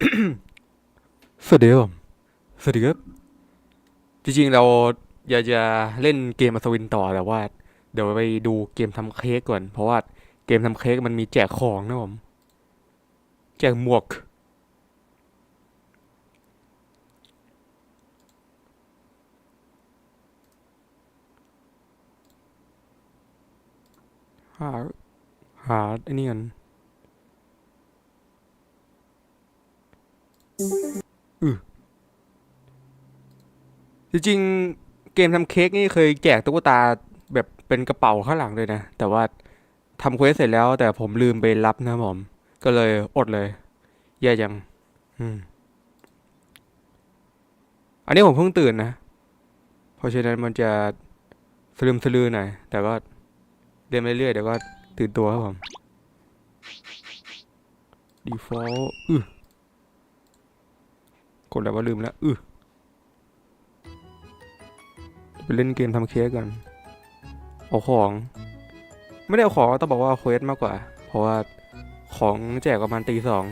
สวัสดีครับผมสวัสดีครับ จริงๆเราอยากจะเล่นเกมอัศวินต่อแต่ว่า เดี๋ยวไปดูเกมทำเค้กก่อน เพราะว่าเกมทำเค้กมันมีแจกของนะผม แจกหมวก หา หาอ้นี่กัน จริงๆเกมทำเค้กนี่เคยแจกตุ๊กตาแบบเป็นกระเป๋าข้างหลังเลยนะ แต่ว่าทำเควสเสร็จแล้ว แต่ผมลืมไปรับนะผม ก็เลยอดเลยแย่จังอืมอันนี้ผมเพิ่งตื่นนะ เพราะฉะนั้นมันจะสลืมสลือหน่อย แต่ก็เรียนไปเรื่อยๆเดี๋ยวก็ตื่นตัวครับผม default อือ กดแล้วว่าลืมแล้วอือไปเล่นเกมทำเค้กกันเอาของ ไม่ได้เอาของต้องบอกว่าเอาเควสมากกว่า เพราะว่าของแจกประมาณตีสอง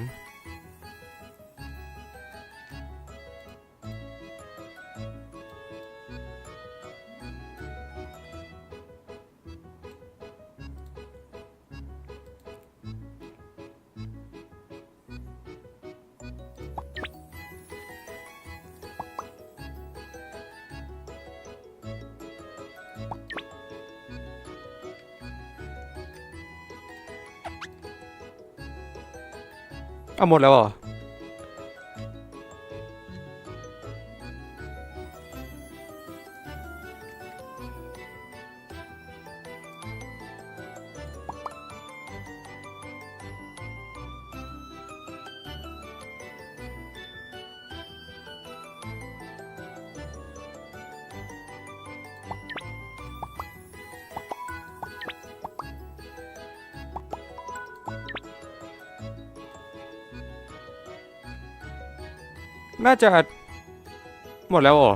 เอาหมดแล้วเหรอ น่าจะหมดแล้วเหรอ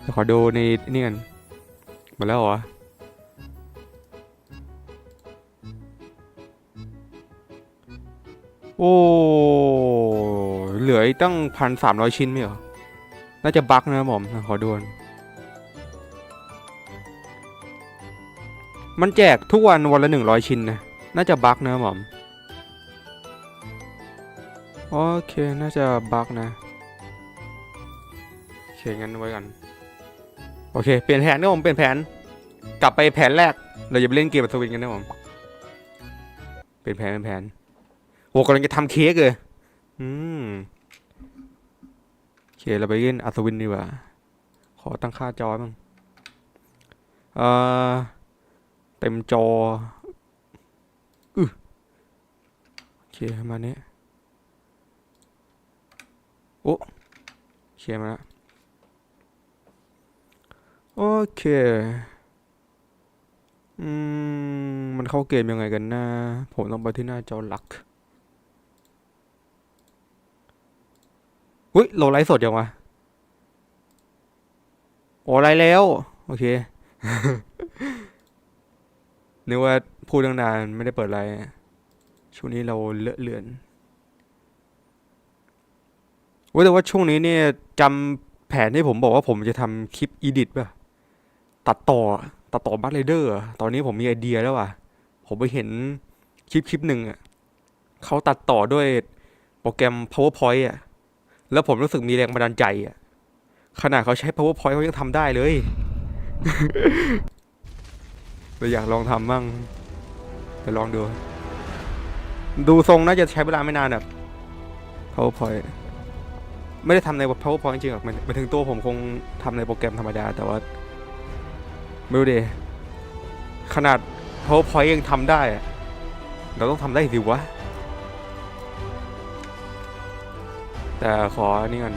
เดี๋ยวขอดูในนี่กันหมดแล้วเหรอโอ้เหลือตั้งพันสามร้อยชิ้นไหมเหรอ น่าจะบั๊กนะผมขอดูก่อนมันแจกทุกวันวันละหนึ่งร้อยชิ้นนะ น่าจะบั๊กนะผม โอเค น่าจะบั๊กนะโอเคงั้นไว้กันโอเค เปลี่ยนแผนนะผม เปลี่ยนแผน กลับไปแผนแรก เราจะไปเล่นเกมบัสวินกันนะผม เปลี่ยนแผนเปลี่ยนแผนโอ้กำลังจะทำเค้กเลย อืมโอเค เราไปเล่นอัศวินดีกว่า ขอตั้งค่าจอบ้างเอ่อ เต็มจอ อือโอเค มาณนี้ย โอ้เคลียร์มาล้วโอเค อืม มันเข้าเกมยังไงกันนะ ผมต้องไปที่หน้าจอหลักอุ้ยโหลดไลฟ์สดยังวะ โอ้ไลฟ์แล้ว โอเค นึกว่าพูดตั้งนานไม่ได้เปิดไลฟ์ช่วงนี้เราเลอะเลือน ว้ยแต่ว่าช่วงนี้เนี่ยจำแผนที่ผมบอกว่าผมจะทำคลิปอีดิทป่ะ ตัดต่อตัดต่อบัตไรเดอร์ตอนนี้ผมมีไอเดียแล้วว่ะ ผมไปเห็นคลิปคลิปหนึ่งอะเขาตัดต่อด้วยโปรแกรม powerpoint อะ แล้วผมรู้สึกมีแรงบันดาลใจอะ ขนาดเขาใช้ powerpoint เขายังทำได้เลยเราอยากลองทำบ้างไปลองดู ดูทรงน่าจะใช้เวลาไม่นานแบบ powerpoint ไม่ได้ทำใน powerpoint จริงๆหรอกมันมันถึงตัวผมคงทำในโปรแกรมธรรมดา แต่ว่าไม่รู้ดิขนาด powerpoint ยังทำได้อะเราต้องทำได้สิวะ แต่ขออันนี้ก่อน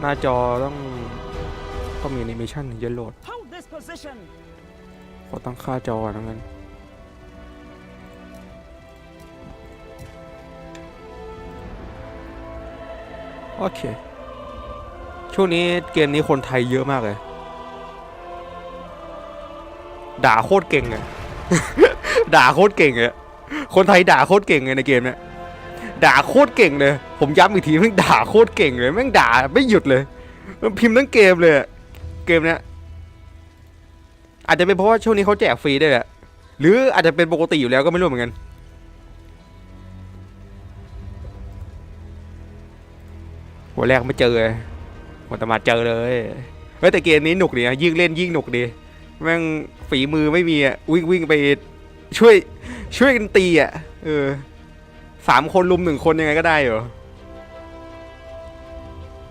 หน้าจอต้องต้องมีแอนิเมชันถึงจะโหลด Hold this position. ขอตั้งค่าจอก่อนนะงั้น โอเค ช่วงนี้เกมนี้คนไทยเยอะมากเลย ด่าโคตรเก่งอะด่าโคตรเก่งเลยคนไทยด่าโคตรเก่งเลยในเกมเนี้ยด่าโคตรเก่งเลย ผมย้ำอีกทีแม่งด่าโคตรเก่งเลยแม่งด่าไม่หยุดเลยมันพิมพ์ทั้งเกมเลยเกมเนี้ยอาจจะเป็นเพราะว่าช่วงนี้เขาแจกฟรีด้วยแหละหรืออาจจะเป็นปกติอยู่แล้วก็ไม่รู้เหมือนกัน หัวแรกไม่เจอเลยหัวตะมาเจอเลยเฮ้ยแต่เกมนี้หนุกดีนะยิ่งเล่นยิ่งหนุกดีแม่งฝีมือไม่มีอะวิ่งวิ่งไปช่วยช่วยกันตีอะเออสามคนลุมหนึ่งคนยังไงก็ได้เหรอ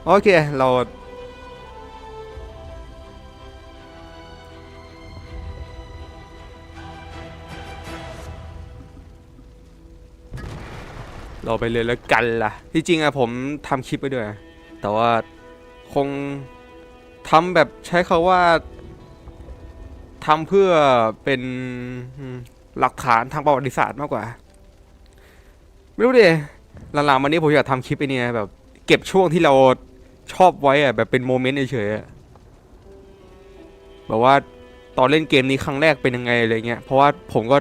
โอเคเรา เราไปเลยแล้วกันล่ะที่จริงอะผมทำคลิปไปด้วย แต่ว่าคงทำแบบใช้คาว่าทำเพื่อเป็นหลักฐานทางประวัติศาสตร์มากกว่า ไม่รู้ดิหลังๆมานี้ผมอยากทำคลิปไอเนี่ยแบบ เก็บช่วงที่เราชอบไว้อะแบบเป็นโมเมนต์เฉยๆอะแบบว่าตอนเล่นเกมนี้ครั้งแรกเป็นยังไงอะไรเงี้ยเพราะว่าผมก็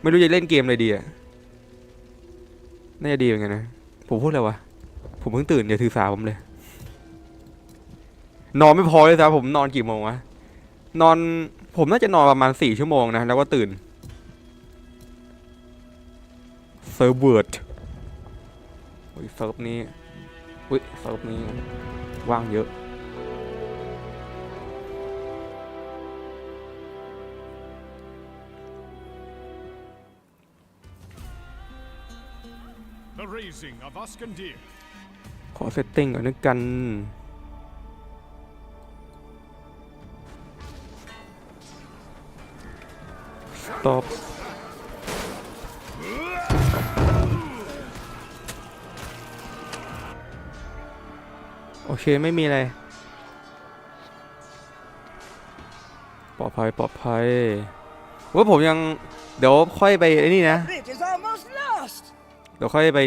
ไม่รู้จะเล่นเกมอะไรดีอะ น่าจะดีเหมือนกันนะ ผมพูดอะไรวะ ผมเพิ่งตื่นอย่าถือสาผมเลย นอนไม่พอเลยครับผมนอนกี่โมงวะ นอนผมน่าจะนอนประมาณสี่ชั่วโมงนะ แล้วก็ตื่นเซิร์ฟเวิร์ดอุ้ยเซิร์ฟนี้อุ้ยเซิร์ฟนี้ว่างเยอะ ขอเซตติ้งก่อนนึกกัน stop โอเค ไม่มีอะไร ปลอดภัย ปลอดภัยว่าผมยัง เดี๋ยวค่อยไปไอ้นี่นะ Bridge is almost lost. เดี๋ยวค่อยไป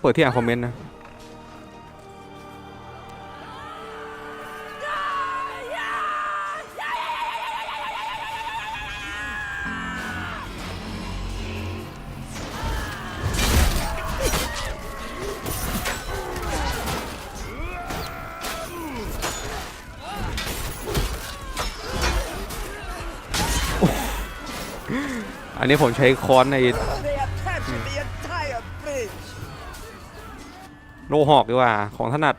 เปิดที่อ่านคอมเมนต์นะอันนี้ผมใช้ค้อนใน โลหอกดีกว่าของถนัด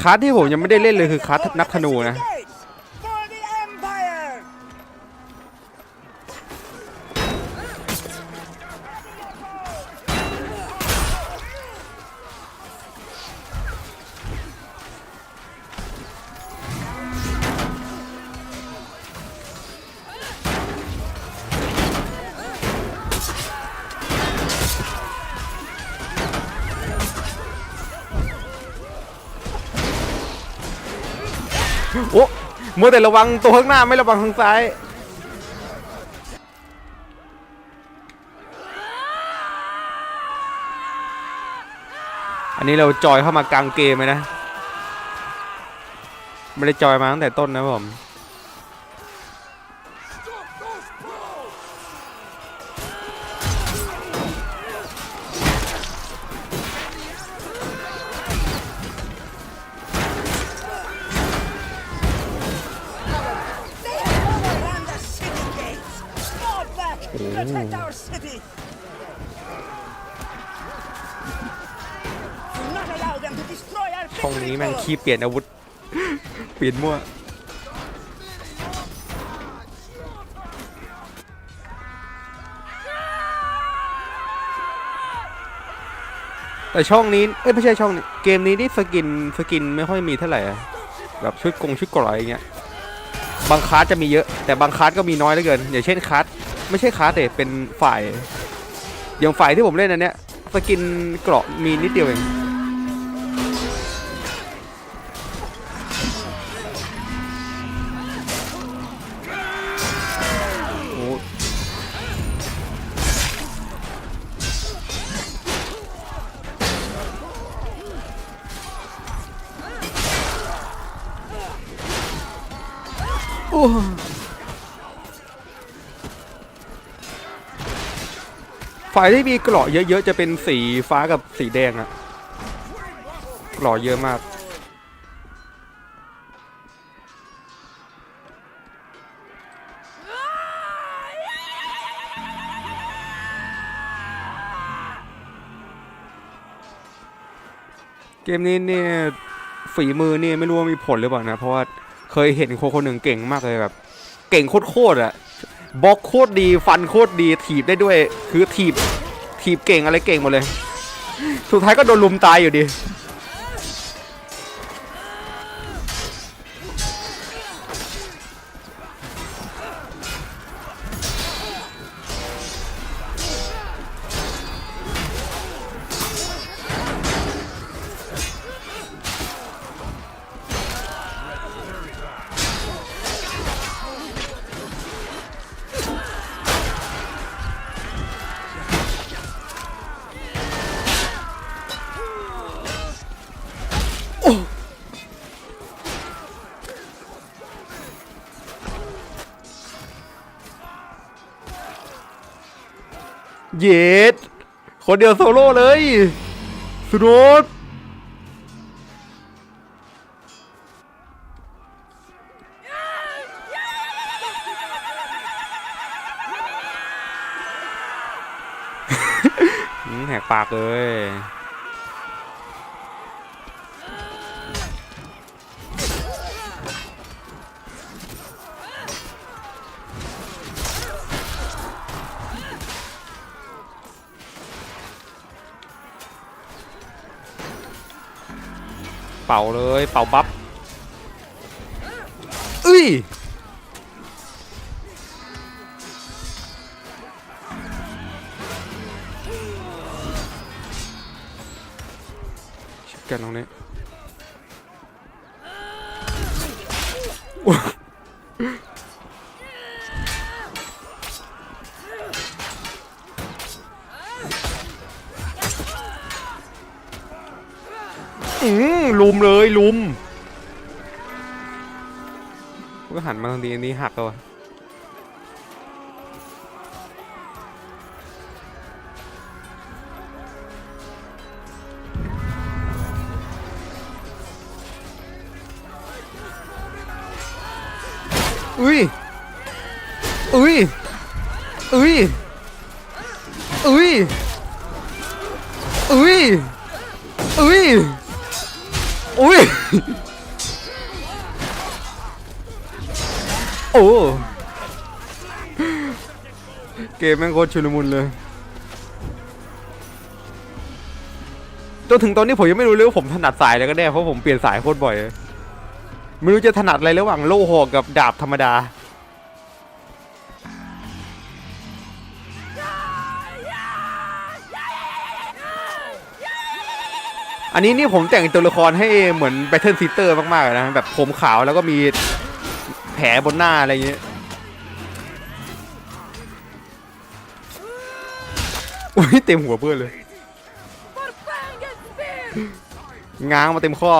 คัสที่ผมยังไม่ได้เล่นเลยคือคัสนักธนูนะ โอ้มัวแต่ระวังตัวข้างหน้าไม่ระวังทางซ้าย อันนี้เราจอยเข้ามากลางเกมเลยนะ ไม่ได้จอยมาตั้งแต่ต้นนะผม ช่องนี้แม่งขี้เปลี่ยนอาวุธ เปลี่ยนมั่ว แต่ช่องนี้ เอ้ยไม่ใช่ช่องนี้เกมนี้นี่สกินสกินไม่ค่อยมีเท่าไหร่อะแบบชุดกงชุดกรอยอย่างเงี้ยบางคลาสจะมีเยอะ แต่บางคลาสก็มีน้อยเหลือเกิน อย่างเช่นคลาส ไม่ใช่คลาสแต่เป็นฝ่ายอย่างฝ่ายที่ผมเล่นอันเนี้ยสกินเกราะมีนิดเดียวเองโอ้โอ้ ฝ่ายที่มีเกราะเยอะๆจะเป็นสีฟ้ากับสีแดงอะเกราะเยอะมาก เกมนี้เนี่ยฝีมือนี่ไม่รู้ว่ามีผลหรือเปล่านะ เพราะว่าเคยเห็นโคนคนหนึ่งเก่งมากเลยแบบ เก่งโคตรๆอะ บล็อกโคตรดีฟันโคตรดีถีบได้ด้วย คือถีบถีบเก่งอะไรเก่งหมดเลย สุดท้ายก็โดนลุมตายอยู่ดี เย็ดคนเดียวโซโล่เลย สุดดแหกปากเลย ป่าเลยเป่าบัฟอุ้ยกันตรงนี้ ลุมเลยลุมก็หันมาทางนี้อันนี้หักแล้วอะอุ้ยอุ้ยอุ้ยอุ้ยอุ้ยอุ้ย อุ้ย โอ้ เกมแม่งโคตรชุลมุนเลย จนถึงตอนนี้ผมยังไม่รู้เลยว่าผมถนัดสายอะไรก็แน่เพราะผมเปลี่ยนสายโคตรบ่อย ไม่รู้จะถนัดอะไรระหว่างโล่หอกกับดาบธรรมดา อันนี้นี่ผมแต่งตัวละครให้เหมือน Battle s i s t e r มากๆเลยนะแบบผมขาวแล้วก็มีแผลบนหน้าอะไรอย่างเงี้ยอุ้ยเต็มหัวเพื่อนเลย For fang and spear! ง้างมาเต็มข้อ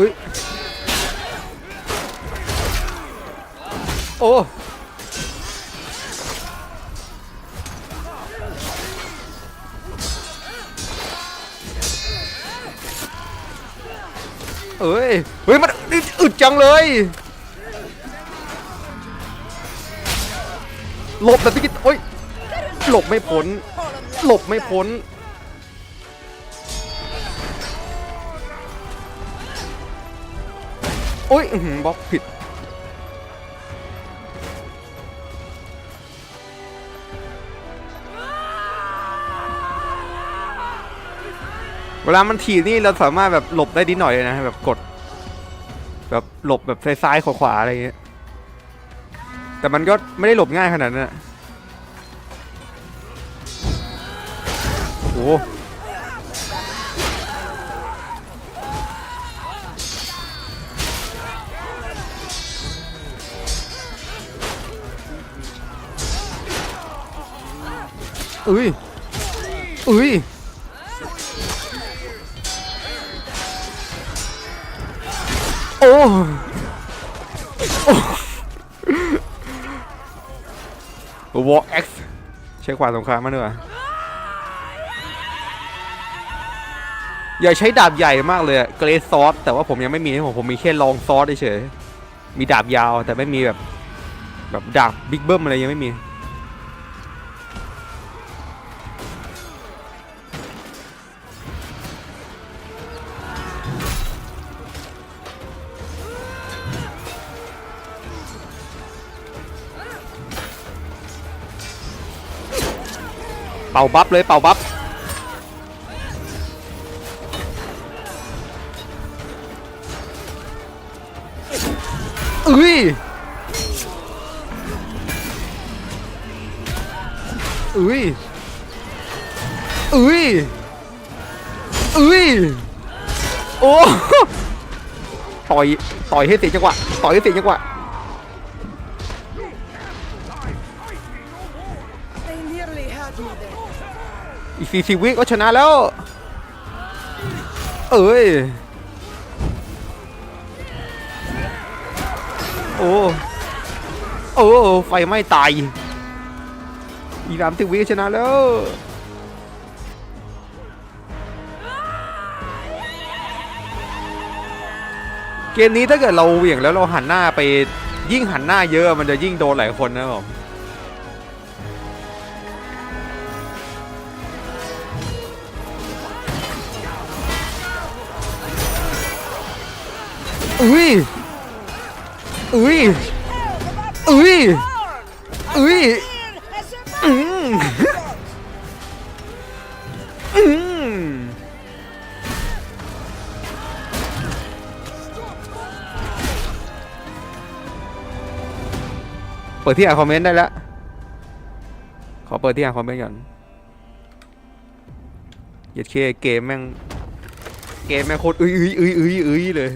อุ้ยโอ้เอ้ย เฮ้ย มันอึดจังเลยหลบแบบที่คิดโอ้ยหลบไม่พ้น หลบไม่พ้น โอ้ยบล็อกผิด เวลามันถีบนี่เราสามารถแบบหลบได้นิดหน่อยเลยนะแบบกด แบบหลบแบบซ้ายๆขวาๆอะไรอย่างเงี้ย แต่มันก็ไม่ได้หลบง่ายขนาดนั้นโอ้ อุ้ยอุ้ยโอ้โอ้วอล์กเอ็กซ์ใช้ขวานสงครามมาเนอะอย่าใช้ดาบใหญ่มากเลยเกรซซอสแต่ว่าผมยังไม่มีผมผมมีแค่ลองซอสเฉยมีดาบยาวแต่ไม่มีแบบ แบบดาบบิ๊กเบิ้มอะไรยังไม่มี เป่าบัฟเลยเป่าบัฟอุ้ยอุ้ยอุ้ยอุ้ยโอ้ต่อยต่อยให้เสียจังหวะต่อยให้เสียจังหวะ สี่สิบวิก็ชนะแล้ว เอ้ย โอ้โอ้ไฟไม้ตาย อีกสามสิบวิก็ชนะแล้วเกมนี้ถ้าเกิดเราเหวี่ยงแล้วเราหันหน้าไปยิ่งหันหน้าเยอะมันจะยิ่งโดนหลายคนนะครับผม อุ้ยอุ้ยอุ้ยอุ้ยอืมอืมเปิดที่อ่านคอมเมนต์ได้แล้ว ขอเปิดที่อ่านคอมเมนต์ก่อนเหยัดเคเกมแม่ง เกมแม่งโคตรอุ้ยอุ้ยอุ้ยอุ้ยอุ้ยเลย